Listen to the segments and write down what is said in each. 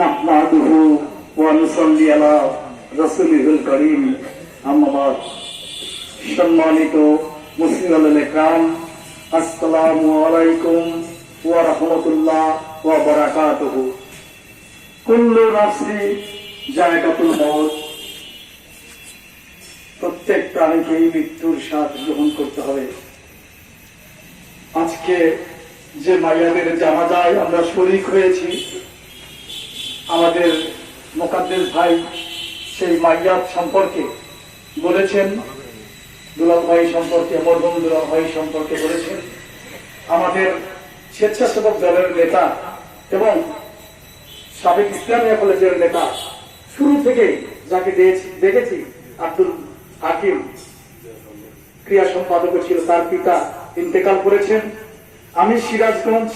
نحمده ونصلي على رسوله الكريم أما بعد সম্মানিত মুসলিম একরাম আসসালামু আলাইকুম ওয়া রাহমাতুল্লাহ ওয়া বারাকাতুহু কুল্লু নাফসি জায়গাতুল মউত প্রত্যেক প্রাণীকেই মৃত্যুর স্বাদ গ্রহণ করতে হবে আজকে যে মাইয়াদের জানাজায় আমরা শরিক হয়েছি আমাদের মোকাদ্দেস ভাই সেই মাইয়াদ সম্পর্কে বলেছেন, দুলাল ভাই সম্পর্কে, মরহুম দুলাল ভাই সম্পর্কে বলেছেন। আমাদের স্বেচ্ছাসেবক দলের নেতা এবং সাবেক ইসলামিয়া কলেজের নেতা শুরু থেকে যাকে দেখেছি, আব্দুল হাকিম ক্রিয়া সম্পাদক ছিল, তার পিতা ইন্তেকাল করেছেন। আমি সিরাজগঞ্জ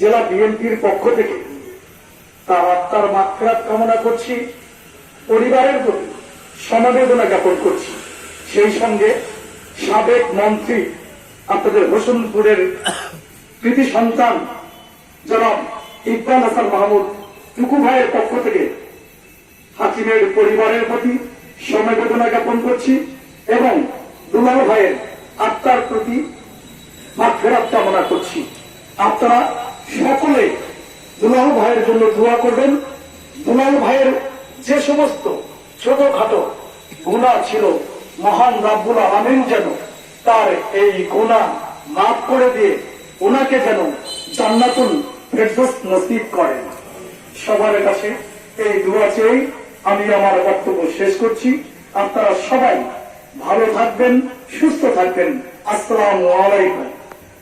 জেলা বিএনপির পক্ষ থেকে তার আত্মার মাত্রাত কামনা করছি, পরিবারের প্রতি সমবেদনা জ্ঞাপন করছি। সেই সঙ্গে সাবেক মন্ত্রী আপনাদের হোসেনপুরের কৃতি সন্তান জনাব ইকবাল হাসান মাহমুদ টুকু ভাইয়ের পক্ষ থেকে হাকিমের পরিবারের প্রতি সমবেদনা জ্ঞাপন করছি এবং দুলাল ভাইয়ের আত্মার প্রতি মাফেরাত কামনা করছি। আপনারা সকলে দুলাল ভাইয়ের জন্য দোয়া করবেন। দুলাল ভাইয়ের যে সমস্ত ছোটখাটো গুণা ছিল, মহান রাব্বুল আলামিন যেন তার এই গুণা মাফ করে দিয়ে ওনাকে যেন জান্নাতুল ফেরদৌস নসিব করেন সবার কাছে এই দোয়া চেয়ে আমি আমার বক্তব্য শেষ করছি। আপনারা সবাই ভালো থাকবেন, সুস্থ থাকবেন। আসসালামু আলাইকুম।